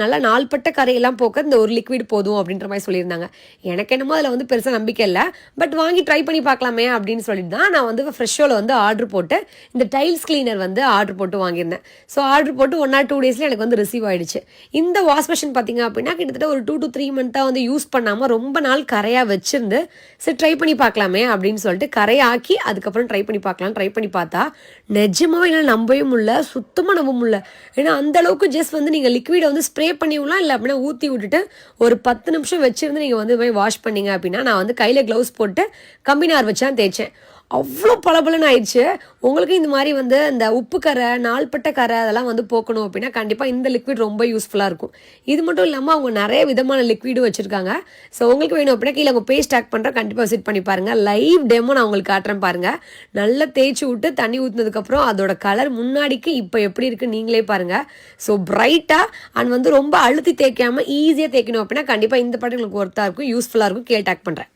நல்லா நாள்பட்ட கரையெல்லாம் போக்க இந்த ஒரு லிக்விட் போதும் அப்படின்ற மாதிரி சொல்லியிருந்தாங்க. எனக்கு என்னமோ அதில் வந்து பெருசாக நம்பிக்கை இல்லை. பட் வாங்கி ட்ரை பண்ணி பார்க்கலாமே அப்படின்னு சொல்லிட்டு தான் நான் வந்து ஃப்ரெஷ்ஷோவில் வந்து ஆர்டர் போட்டு இந்த டைல்ஸ் கிளீனர் வந்து ஆர்டர் போட்டு வாங்கியிருந்தேன். ஸோ ஆர்டர் போட்டு ஒன் ஆர் டூ டேஸில் எனக்கு வந்து ரிசீவ் ஆயிடுச்சு. இந்த வாஷ் மிஷின் பார்த்தீங்க அப்படின்னா கிட்டத்தட்ட ஒரு டூ டு த்ரீ மந்த்தாக வந்து யூஸ் பண்ணாமல் ரொம்ப நாள் கரையாக வச்சிருந்து சரி ட்ரை பண்ணி பார்க்கலாமே அப்படின்னு சொல்லிட்டு கரையாக்கி அதுக்கப்புறம் ட்ரை பண்ணி பார்க்கலாம் ட்ரை பண்ணி பார்த்தா நிஜமாக என்னால் நம்பவே முடியல சுத்தமாக நம்ப முடியல. ஏன்னா அந்த அளவுக்கு ஜஸ்ட் வந்து நீங்கள் லிக்விடை வந்து ஸ்ப்ரே பண்ணி விடலாம் இல்லை அப்படின்னா ஊற்றி விட்டுட்டு ஒரு பத்து நிமிஷம் வச்சிருந்து நீங்கள் வந்து மாதிரி வாஷ் பண்ணீங்க அப்படின்னா நான் வந்து கையில் க்ளவுஸ் போட்டு கம்பினார் வச்சு தான் தேய்ச்சேன். அவ்வளோ பளபளன்னு ஆயிடுச்சு. உங்களுக்கு இந்த மாதிரி வந்து இந்த உப்பு கரை நாள்பட்ட கரை அதெல்லாம் வந்து போக்கணும் அப்படின்னா கண்டிப்பாக இந்த லிக்விட் ரொம்ப யூஸ்ஃபுல்லாக இருக்கும். இது மட்டும் இல்லாமல் அவங்க நிறைய விதமான லிக்விடும் வச்சுருக்காங்க. ஸோ உங்களுக்கு வேணும் அப்படின்னா கீழே உங்கள் பேஸ்ட் ஸ்டாக் பண்ணுறேன் கண்டிப்பாக விசிட் பண்ணி பாருங்கள் லைவ் டெமோ நான் உங்களுக்கு காட்டுறேன் பாருங்கள் நல்லா தேய்ச்சி விட்டு தண்ணி ஊற்றுனதுக்கப்புறம் அதோட கலர் முன்னாடிக்கு இப்போ எப்படி இருக்குது நீங்களே பாருங்கள் ஸோ பிரைட்டாக அண்ட் வந்து ரொம்ப அழுத்தி தேய்க்காமல் ஈஸியாக தேய்க்கணும் அப்படின்னா கண்டிப்பாக இந்த பாட்டு உங்களுக்கு ஒர்த்தாக இருக்கும். யூஸ்ஃபுல்லாக இருக்கும். கீழே டேக் பண்ணுறேன்